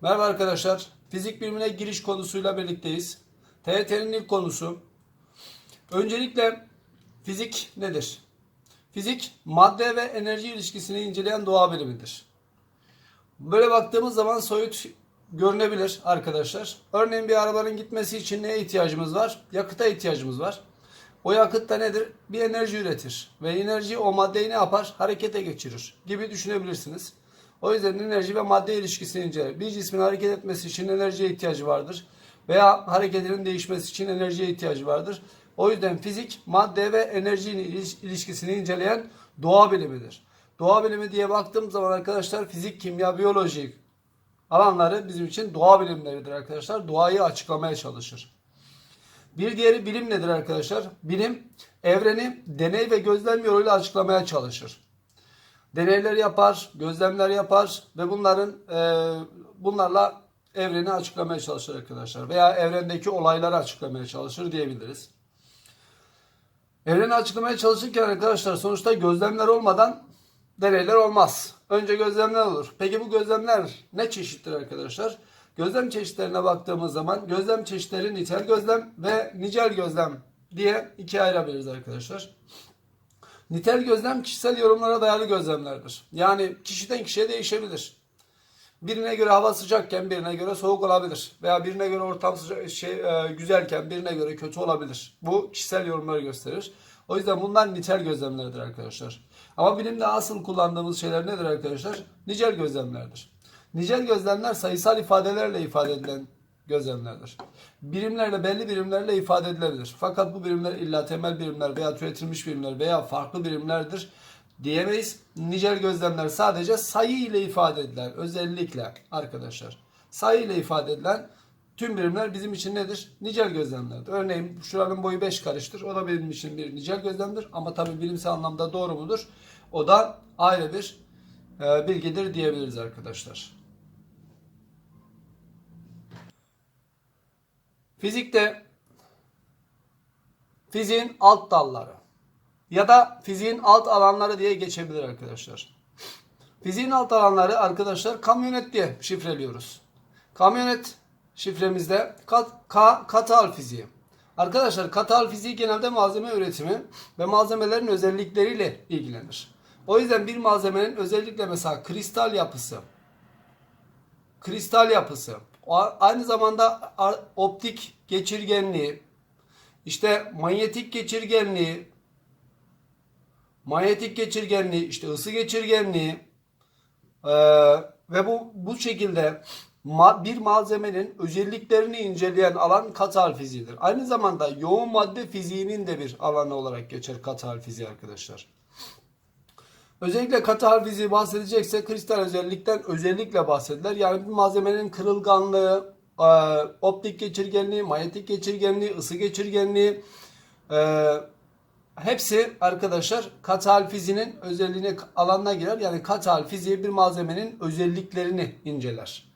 Merhaba arkadaşlar. Fizik bilimine giriş konusuyla birlikteyiz. TYT'nin ilk konusu. Öncelikle fizik nedir? Fizik madde ve enerji ilişkisini inceleyen doğa bilimidir. Böyle baktığımız zaman soyut görünebilir arkadaşlar. Örneğin bir arabanın gitmesi için neye ihtiyacımız var? Yakıta ihtiyacımız var. O yakıt da nedir? Bir enerji üretir. Ve enerji o maddeyi ne yapar? Harekete geçirir gibi düşünebilirsiniz. O yüzden enerji ve madde ilişkisini inceler. Bir cismin hareket etmesi için enerjiye ihtiyacı vardır. Veya hareketinin değişmesi için enerjiye ihtiyacı vardır. O yüzden fizik madde ve enerji iliş- ilişkisini inceleyen doğa bilimidir. Doğa bilimi diye baktığım zaman arkadaşlar fizik, kimya, biyoloji alanları bizim için doğa bilimleridir arkadaşlar. Doğayı açıklamaya çalışır. Bir diğeri bilim nedir arkadaşlar? Bilim evreni deney ve gözlem yoluyla açıklamaya çalışır. Deneyler yapar, gözlemler yapar ve bunların e, bunlarla evreni açıklamaya çalışır arkadaşlar. Veya evrendeki olayları açıklamaya çalışır diyebiliriz. Evreni açıklamaya çalışırken arkadaşlar sonuçta gözlemler olmadan deneyler olmaz. Önce gözlemler olur. Peki bu gözlemler ne çeşittir arkadaşlar? Gözlem çeşitlerine baktığımız zaman gözlem çeşitleri nitel gözlem ve nicel gözlem diye ikiye ayırabiliriz arkadaşlar. Nitel gözlem kişisel yorumlara dayalı gözlemlerdir. Yani kişiden kişiye değişebilir. Birine göre hava sıcakken birine göre soğuk olabilir. Veya birine göre ortam sıcak, şey, e, güzelken birine göre kötü olabilir. Bu kişisel yorumları gösterir. O yüzden bunlar nitel gözlemlerdir arkadaşlar. Ama bilimde asıl kullandığımız şeyler nedir arkadaşlar? Nicel gözlemlerdir. Nicel gözlemler sayısal ifadelerle ifade edilen gözlemlerdir. Birimlerle belli birimlerle ifade edilebilir. Fakat bu birimler illa temel birimler veya türetilmiş birimler veya farklı birimlerdir diyemeyiz. Nicel gözlemler sadece sayı ile ifade edilen özellikle arkadaşlar. Sayı ile ifade edilen tüm birimler bizim için nedir? Nicel gözlemlerdir. Örneğin şuranın boyu 5 karıştır. O da benim için bir nicel gözlemdir. Ama tabi bilimsel anlamda doğru mudur? O da ayrı bir e, bilgidir diyebiliriz arkadaşlar. Fizikte fiziğin alt dalları ya da fiziğin alt alanları diye geçebilir arkadaşlar. Fiziğin alt alanları arkadaşlar kamyonet diye şifreliyoruz. Kamyonet şifremizde kat, ka, katal fiziği. Arkadaşlar katal fiziği genelde malzeme üretimi ve malzemelerin özellikleriyle ilgilenir. O yüzden bir malzemenin özellikle mesela kristal yapısı, kristal yapısı, aynı zamanda optik geçirgenliği, işte manyetik geçirgenliği, manyetik geçirgenliği, işte ısı geçirgenliği eee, ve bu bu şekilde bir malzemenin özelliklerini inceleyen alan katal fiziğidir. Aynı zamanda yoğun madde fiziğinin de bir alanı olarak geçer katal fiziği arkadaşlar. Özellikle katı hal fiziği bahsedecekse kristal özellikten özellikle bahsedilir. Yani bir malzemenin kırılganlığı, e, optik geçirgenliği, manyetik geçirgenliği, ısı geçirgenliği e, hepsi arkadaşlar katı hal fiziğinin özelliğine alanına girer. Yani katı hal fiziği bir malzemenin özelliklerini inceler.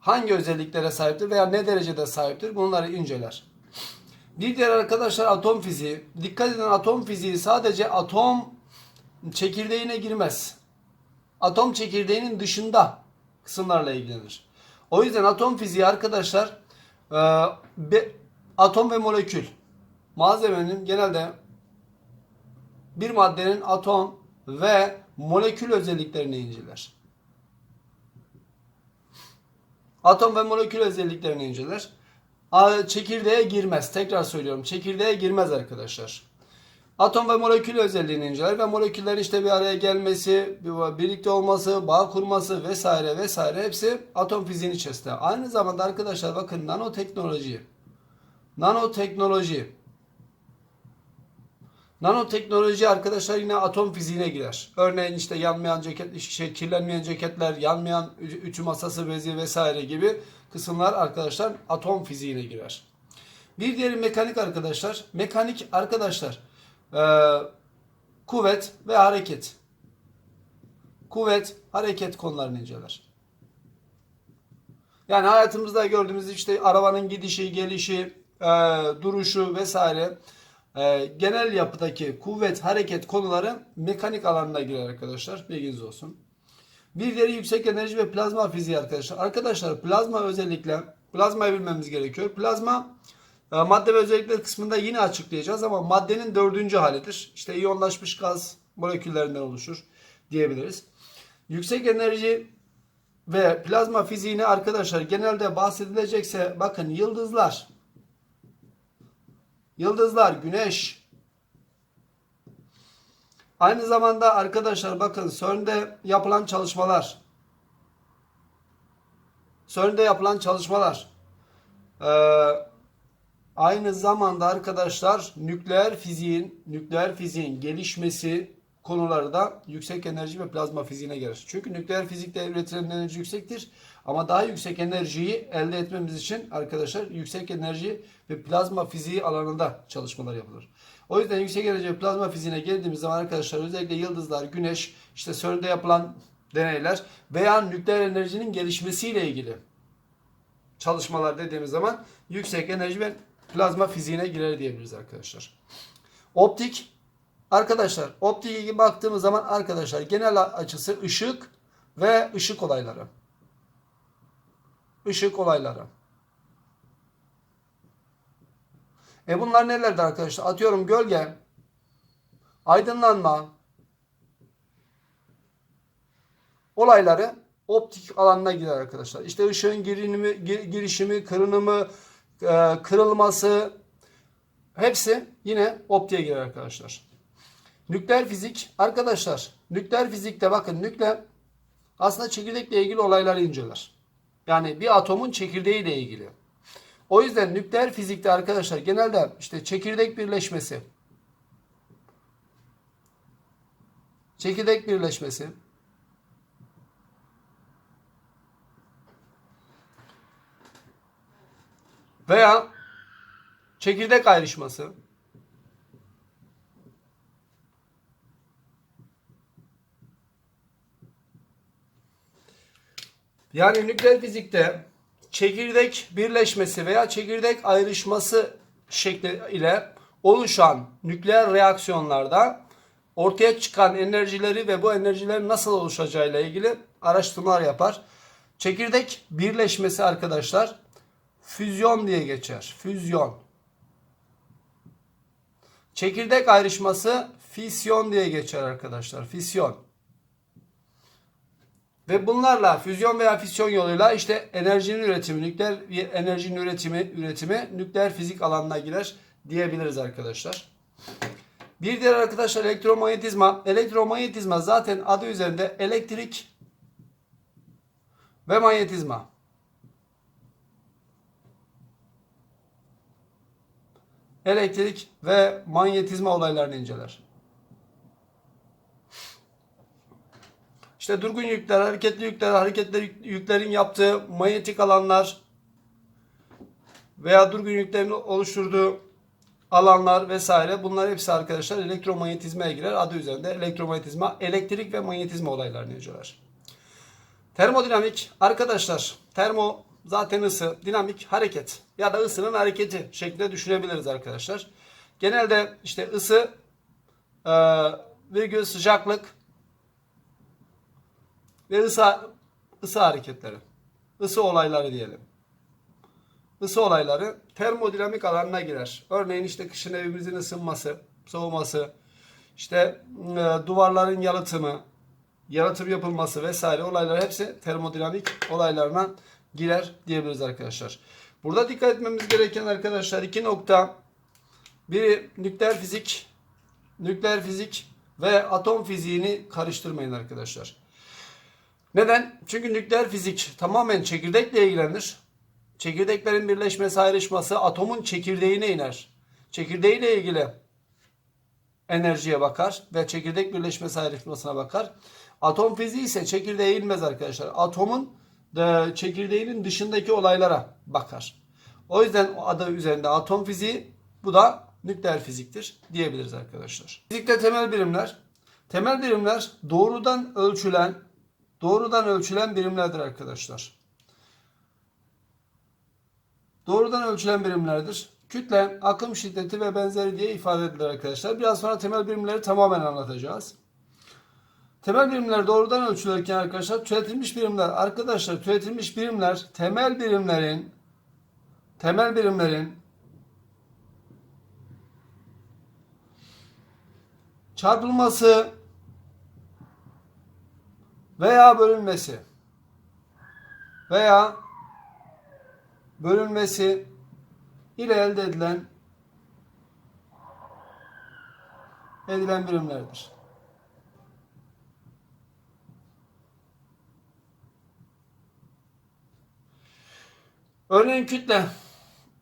Hangi özelliklere sahiptir veya ne derecede sahiptir bunları inceler. Bir diğer arkadaşlar atom fiziği. Dikkat edin atom fiziği sadece atom çekirdeğine girmez. Atom çekirdeğinin dışında kısımlarla ilgilenir. O yüzden atom fiziği arkadaşlar e, be- atom ve molekül malzemenin genelde bir maddenin atom ve molekül özelliklerini inceler. Atom ve molekül özelliklerini inceler. Çekirdeğe girmez. Tekrar söylüyorum. Çekirdeğe girmez arkadaşlar. Atom ve molekül özelliğini inceler ve moleküllerin işte bir araya gelmesi, bir- birlikte olması, bağ kurması vesaire vesaire hepsi atom fiziğinin içerisinde. Aynı zamanda arkadaşlar bakın nanoteknoloji. Nanoteknoloji. Nanoteknoloji arkadaşlar yine atom fiziğine girer. Örneğin işte yanmayan ceket, şey, kirlenmeyen ceketler, yanmayan ütü masası bezi vesaire gibi kısımlar arkadaşlar atom fiziğine girer. Bir diğeri mekanik arkadaşlar. Mekanik arkadaşlar ee, kuvvet ve hareket. Kuvvet, hareket konularını inceler. Yani hayatımızda gördüğümüz işte arabanın gidişi, gelişi, e, duruşu vesaire e, genel yapıdaki kuvvet, hareket konuları mekanik alanına girer arkadaşlar. Bilginiz olsun. Bir diğeri yüksek enerji ve plazma fiziği arkadaşlar. Arkadaşlar plazma özellikle plazmayı bilmemiz gerekiyor. Plazma e, madde ve özellikler kısmında yine açıklayacağız ama maddenin dördüncü halidir. İşte iyonlaşmış gaz moleküllerinden oluşur diyebiliriz. Yüksek enerji ve plazma fiziğini arkadaşlar genelde bahsedilecekse bakın yıldızlar, yıldızlar, güneş, aynı zamanda arkadaşlar bakın CERN'de yapılan çalışmalar, CERN'de yapılan çalışmalar, ee, aynı zamanda arkadaşlar nükleer fiziğin, nükleer fiziğin gelişmesi konuları da yüksek enerji ve plazma fiziğine gelir. Çünkü nükleer fizikte üretilen enerji yüksektir. Ama daha yüksek enerjiyi elde etmemiz için arkadaşlar yüksek enerji ve plazma fiziği alanında çalışmalar yapılır. O yüzden yüksek enerji ve plazma fiziğine geldiğimiz zaman arkadaşlar özellikle yıldızlar, güneş, işte CERN'de yapılan deneyler veya nükleer enerjinin gelişmesiyle ilgili çalışmalar dediğimiz zaman yüksek enerji ve plazma fiziğine girer diyebiliriz arkadaşlar. Optik Arkadaşlar ilgi baktığımız zaman arkadaşlar genel açısı ışık ve ışık olayları. Işık olayları. E bunlar nelerdir arkadaşlar? Atıyorum gölge, aydınlanma olayları optik alanına girer arkadaşlar. İşte ışığın girişimi, girişimi kırınımı, kırılması hepsi yine optiğe girer arkadaşlar. Nükleer fizik arkadaşlar nükleer fizikte bakın nükleer aslında çekirdekle ilgili olayları inceler. Yani bir atomun çekirdeğiyle ilgili. O yüzden nükleer fizikte arkadaşlar genelde işte çekirdek birleşmesi çekirdek birleşmesi veya çekirdek ayrışması Yani nükleer fizikte çekirdek birleşmesi veya çekirdek ayrışması şekli ile oluşan nükleer reaksiyonlarda ortaya çıkan enerjileri ve bu enerjilerin nasıl oluşacağıyla ilgili araştırmalar yapar. Çekirdek birleşmesi arkadaşlar füzyon diye geçer. Füzyon. Çekirdek ayrışması fisyon diye geçer arkadaşlar. Fisyon. Ve bunlarla füzyon veya fisyon yoluyla işte enerjinin üretimi, nükleer enerjinin üretimi, üretimi nükleer fizik alanına girer diyebiliriz arkadaşlar. Bir diğer arkadaşlar elektromanyetizma. Elektromanyetizma zaten adı üzerinde elektrik ve manyetizma. Elektrik ve manyetizma olaylarını inceler. İşte durgun yükler, hareketli yükler, hareketli yüklerin yaptığı manyetik alanlar veya durgun yüklerin oluşturduğu alanlar vesaire bunlar hepsi arkadaşlar elektromanyetizmaya girer. Adı üzerinde elektromanyetizma, elektrik ve manyetizma olaylarını inceler. Termodinamik arkadaşlar termo zaten ısı, dinamik hareket ya da ısının hareketi şeklinde düşünebiliriz arkadaşlar. Genelde işte ısı, e, virgül sıcaklık, ve ısı, ısı hareketleri. Isı olayları diyelim. Isı olayları termodinamik alanına girer. Örneğin işte kışın evimizin ısınması, soğuması, işte e, duvarların yalıtımı, yalıtım yapılması vesaire olaylar hepsi termodinamik olaylarına girer diyebiliriz arkadaşlar. Burada dikkat etmemiz gereken arkadaşlar iki nokta. Biri nükleer fizik, nükleer fizik ve atom fiziğini karıştırmayın arkadaşlar. Neden? Çünkü nükleer fizik tamamen çekirdekle ilgilenir. Çekirdeklerin birleşmesi ayrışması atomun çekirdeğine iner. Çekirdeğiyle ilgili enerjiye bakar ve çekirdek birleşmesi ayrışmasına bakar. Atom fiziği ise çekirdeğe inmez arkadaşlar. Atomun çekirdeğinin dışındaki olaylara bakar. O yüzden adı üzerinde atom fiziği bu da nükleer fiziktir diyebiliriz arkadaşlar. Fizikte temel birimler. Temel birimler doğrudan ölçülen doğrudan ölçülen birimlerdir arkadaşlar. Doğrudan ölçülen birimlerdir. Kütle, akım şiddeti ve benzeri diye ifade edilir arkadaşlar. Biraz sonra temel birimleri tamamen anlatacağız. Temel birimler doğrudan ölçülürken arkadaşlar türetilmiş birimler arkadaşlar türetilmiş birimler temel birimlerin temel birimlerin çarpılması veya bölünmesi veya bölünmesi ile elde edilen edilen birimlerdir. Örneğin kütle,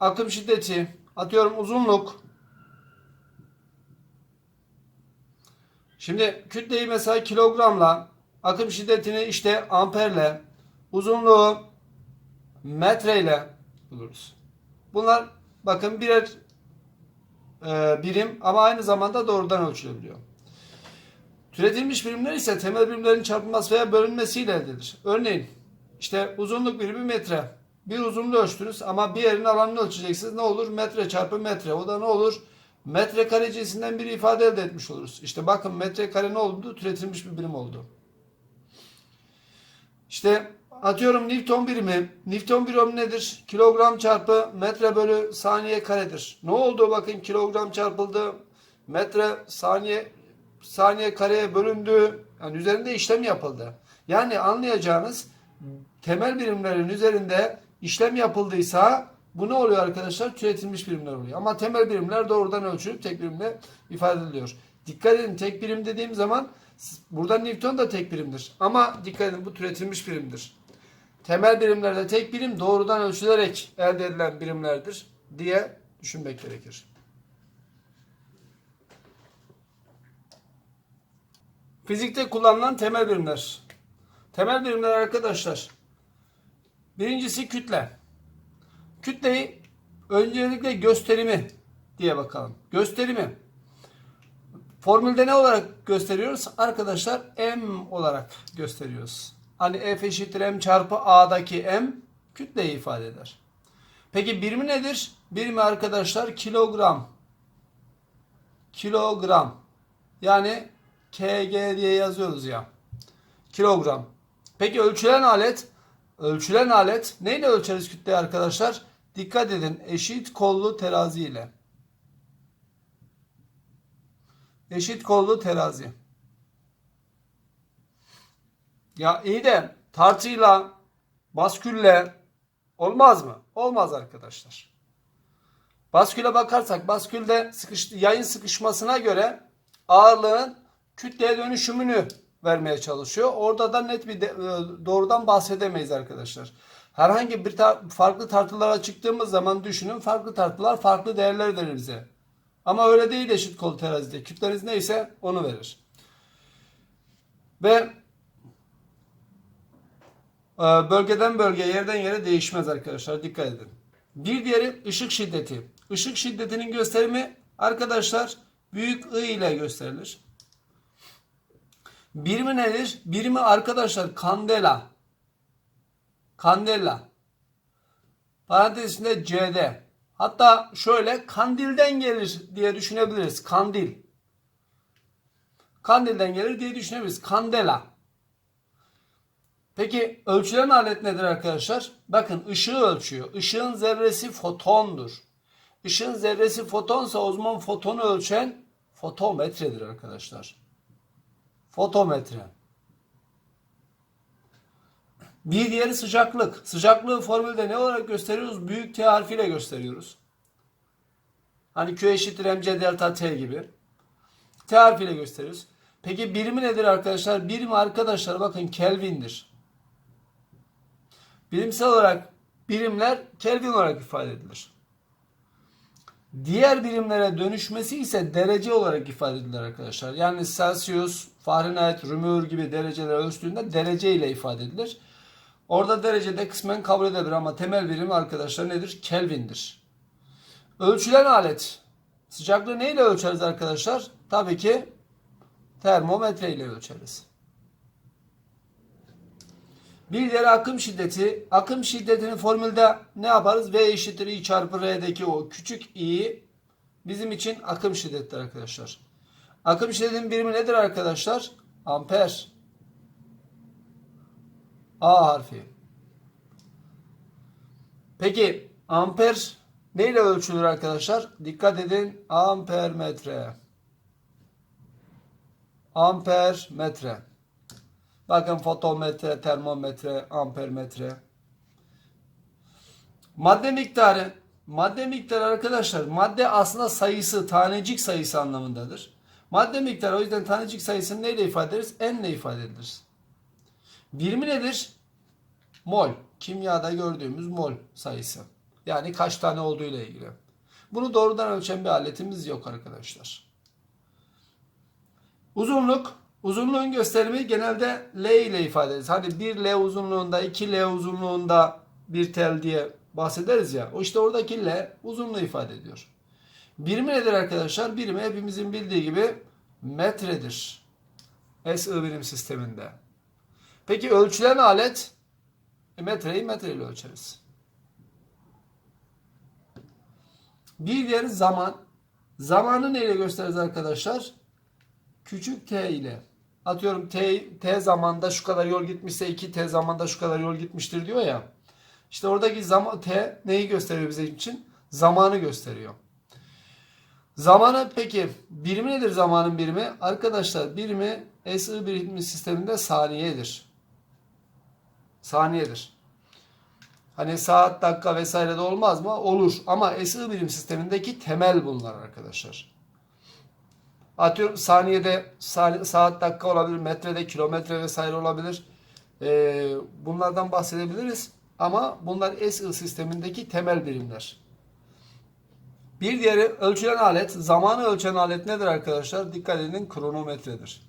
akım şiddeti, atıyorum uzunluk. Şimdi kütleyi mesela kilogramla, akım şiddetini işte amperle, uzunluğu metreyle buluruz. Bunlar bakın birer e, birim ama aynı zamanda doğrudan ölçülebiliyor. Türetilmiş birimler ise temel birimlerin çarpılması veya bölünmesiyle elde edilir. Örneğin işte uzunluk birimi metre. Bir uzunluğu ölçtünüz ama bir yerin alanını ölçeceksiniz. Ne olur? Metre çarpı metre. O da ne olur? Metre kare cinsinden bir ifade elde etmiş oluruz. İşte bakın metre kare ne oldu? Türetilmiş bir birim oldu. İşte atıyorum Newton birimi. Newton birimi nedir? Kilogram çarpı metre bölü saniye karedir. Ne oldu? Bakın kilogram çarpıldı. Metre saniye saniye kareye bölündü. Yani üzerinde işlem yapıldı. Yani anlayacağınız temel birimlerin üzerinde işlem yapıldıysa bu ne oluyor arkadaşlar? Türetilmiş birimler oluyor. Ama temel birimler doğrudan ölçülüp tek birimle ifade ediliyor. Dikkat edin tek birim dediğim zaman burada Newton da tek birimdir. Ama dikkat edin bu türetilmiş birimdir. Temel birimlerde tek birim doğrudan ölçülerek elde edilen birimlerdir diye düşünmek gerekir. Fizikte kullanılan temel birimler. Temel birimler arkadaşlar. Birincisi kütle. Kütleyi öncelikle gösterimi diye bakalım. Gösterimi. Formülde ne olarak gösteriyoruz? Arkadaşlar M olarak gösteriyoruz. Hani F eşittir M çarpı A'daki M kütleyi ifade eder. Peki birimi nedir? Birimi arkadaşlar kilogram. Kilogram. Yani KG diye yazıyoruz ya. Kilogram. Peki ölçülen alet? Ölçülen alet neyle ölçeriz kütleyi arkadaşlar? Dikkat edin eşit kollu terazi ile. Eşit kollu terazi. Ya iyi de tartıyla, baskülle olmaz mı? Olmaz arkadaşlar. Basküle bakarsak baskülde sıkış, yayın sıkışmasına göre ağırlığın kütleye dönüşümünü vermeye çalışıyor. Orada da net bir de, e, doğrudan bahsedemeyiz arkadaşlar. Herhangi bir tar farklı tartılara çıktığımız zaman düşünün farklı tartılar farklı değerler verir bize. Ama öyle değil eşit kol terazide. Kütleniz neyse onu verir. Ve e, bölgeden bölgeye, yerden yere değişmez arkadaşlar. Dikkat edin. Bir diğeri ışık şiddeti. Işık şiddetinin gösterimi arkadaşlar büyük I ile gösterilir. Birimi nedir? Birimi arkadaşlar kandela. Kandela. Parantez içinde CD. Hatta şöyle kandilden gelir diye düşünebiliriz. Kandil. Kandilden gelir diye düşünebiliriz. Kandela. Peki ölçülen alet nedir arkadaşlar? Bakın ışığı ölçüyor. Işığın zerresi fotondur. Işığın zerresi fotonsa o zaman fotonu ölçen fotometredir arkadaşlar. Fotometre. Bir diğeri sıcaklık. Sıcaklığı formülde ne olarak gösteriyoruz? Büyük T harfiyle gösteriyoruz. Hani Q eşittir mc delta T gibi. T harfiyle gösteriyoruz. Peki birimi nedir arkadaşlar? Birimi arkadaşlar bakın Kelvin'dir. Bilimsel olarak birimler Kelvin olarak ifade edilir. Diğer birimlere dönüşmesi ise derece olarak ifade edilir arkadaşlar. Yani Celsius, Fahrenheit, Römür gibi dereceler ölçtüğünde derece ile ifade edilir. Orada derecede kısmen kabul edilebilir ama temel birim arkadaşlar nedir? Kelvin'dir. Ölçülen alet. Sıcaklığı neyle ölçeriz arkadaşlar? Tabii ki termometre ile ölçeriz. Bir diğer akım şiddeti. Akım şiddetinin formülde ne yaparız? V eşittir I çarpı R'deki o küçük i bizim için akım şiddettir arkadaşlar. Akım şiddetinin birimi nedir arkadaşlar? Amper. A harfi. Peki amper neyle ölçülür arkadaşlar? Dikkat edin. Amper metre. Amper metre. Bakın fotometre, termometre, amper metre. Madde miktarı. Madde miktarı arkadaşlar. Madde aslında sayısı, tanecik sayısı anlamındadır. Madde miktarı o yüzden tanecik sayısını neyle ifade ederiz? N ile ifade edilir. Birimi nedir? Mol. Kimyada gördüğümüz mol sayısı. Yani kaç tane olduğu ile ilgili. Bunu doğrudan ölçen bir aletimiz yok arkadaşlar. Uzunluk. Uzunluğun gösterimi genelde L ile ifade ederiz. Hani 1 L uzunluğunda, 2 L uzunluğunda bir tel diye bahsederiz ya. O işte oradaki L uzunluğu ifade ediyor. Birimi nedir arkadaşlar? Birimi hepimizin bildiği gibi metredir. SI birim sisteminde. Peki ölçülen alet e, metreyi metreyle ölçeriz. Bir diğeri zaman. Zamanı neyle gösteririz arkadaşlar? Küçük t ile. Atıyorum t, t zamanda şu kadar yol gitmişse 2 t zamanda şu kadar yol gitmiştir diyor ya. İşte oradaki zaman t neyi gösteriyor bize için? Zamanı gösteriyor. Zamanı peki birimi nedir zamanın birimi? Arkadaşlar birimi SI birim sisteminde saniyedir. Saniyedir. Hani saat, dakika vesaire de olmaz mı? Olur. Ama SI birim sistemindeki temel bunlar arkadaşlar. Atıyorum saniyede sa- saat, dakika olabilir, metrede, kilometre vesaire olabilir. Ee, bunlardan bahsedebiliriz. Ama bunlar SI sistemindeki temel birimler. Bir diğeri ölçülen alet, zamanı ölçen alet nedir arkadaşlar? Dikkat edin kronometredir.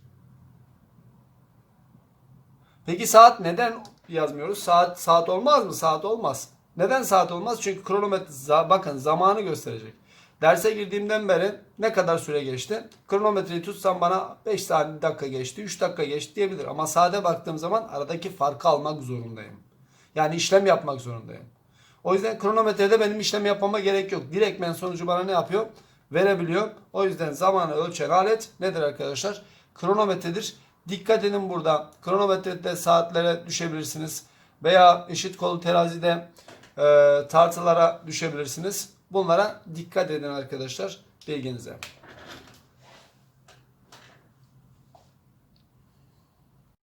Peki saat neden yazmıyoruz? Saat saat olmaz mı? Saat olmaz. Neden saat olmaz? Çünkü kronometre bakın zamanı gösterecek. Derse girdiğimden beri ne kadar süre geçti? Kronometreyi tutsam bana 5 saat dakika geçti, 3 dakika geçti diyebilir. Ama saate baktığım zaman aradaki farkı almak zorundayım. Yani işlem yapmak zorundayım. O yüzden kronometrede benim işlem yapmama gerek yok. Direktmen sonucu bana ne yapıyor? Verebiliyor. O yüzden zamanı ölçen alet nedir arkadaşlar? Kronometredir. Dikkat edin burada. Kronometrede saatlere düşebilirsiniz. Veya eşit kolu terazide e, tartılara düşebilirsiniz. Bunlara dikkat edin arkadaşlar bilginize.